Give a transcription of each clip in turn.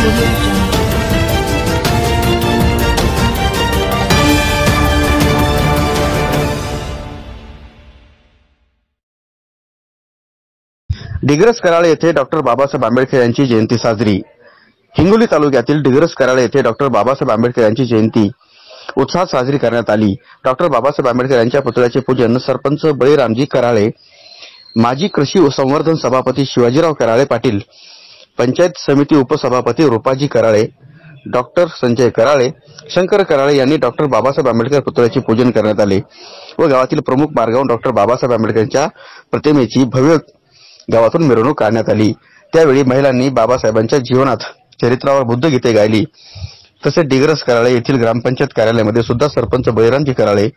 डिग्रस कराळे येथे डॉक्टर बाबासाहेब आंबेडकर यांची जयंती साजरी. हिंगोली तालुक्यातील डिग्रस कराळे येथे डॉक्टर बाबासाहेब आंबेडकर यांची जयंती उत्साहात साजरी करण्यात आली. डॉक्टर बाबासाहेब आंबेडकर यांच्या पुतळ्याचे पूजन सरपंच बळीरामजी कराळे माजी कृषी संवर्धन सभापती शिवाजीराव कराळे पाटील पंचायत समिती उपसभापती रुपाजी कराळे डॉक्टर संजय कराळे शंकर कराळे यांनी डॉक्टर बाबासाहेब आंबेडकर पुतळ्याचे पूजन करण्यात आले व गावातील प्रमुख मार्गावर डॉक्टर बाबासाहेब आंबेडकरांच्या प्रतिमेची भव्य गावातून मिरवणूक काढण्यात आली. त्यावेळी महिलांनी बाबासाहेबांच्या जीवनात चरित्रावर बुद्धगीते गायली. तसेच डिग्रस कराळे येथील ग्रामपंचायत कार्यालयामध्ये सुद्धा सरपंच बळीरामजी कराळे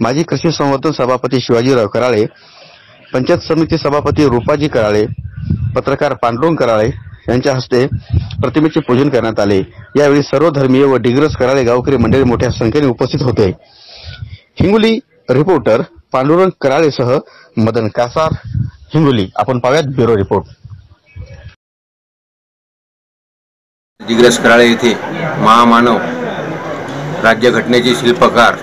माजी कृषी संवर्धन सभापती शिवाजीराव कराळे पंचायत समिती सभापती रुपाजी कराळे पत्रकार पांडुरंग कराळे यांच्या हस्ते प्रतिमेचे पूजन करण्यात आले. यावेळी सर्व धर्मीय व डिग्रस कराळे गावकरी मंडळी मोठ्या संख्येने उपस्थित होते. हिंगोली रिपोर्टर पांडुरंग कराळेसह मदन कासार हिंगोली. आपण पाहूयात ब्युरो रिपोर्ट. दिग्रस कराळे येथे महामानव राज्यघटनेचे शिल्पकार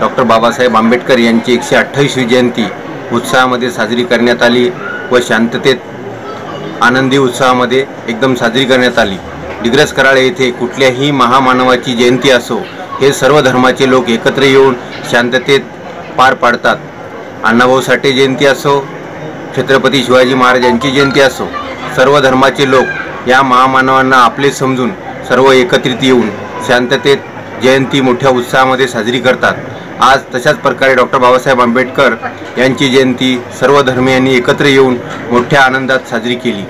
डॉक्टर बाबासाहेब आंबेडकर यांची एकशे अठ्ठावीसवी जयंती उत्साहामध्ये साजरी करण्यात आली व शांततेत आनंदी उत्साहामध्ये एकदम साजरी करण्यात आली. दिग्रस कराळे येथे कुठल्याही महामानवाची जयंती असो हे सर्व धर्माचे लोक एकत्र येऊन शांततेत पार पाडतात. अण्णाभाऊ साठे जयंती असो छत्रपती शिवाजी महाराज यांची जयंती असो सर्व धर्माचे लोक या महामानवांना आपले समजून सर्व एकत्रित येऊन शांततेत जयंती मोठ्या उत्साहामध्ये साजरी करतात. आज तशाच प्रकारे डॉक्टर बाबासाहेब आंबेडकर यांची जयंती सर्व धर्मियांनी एकत्र येऊन मोठ्या आनंदात साजरी केली.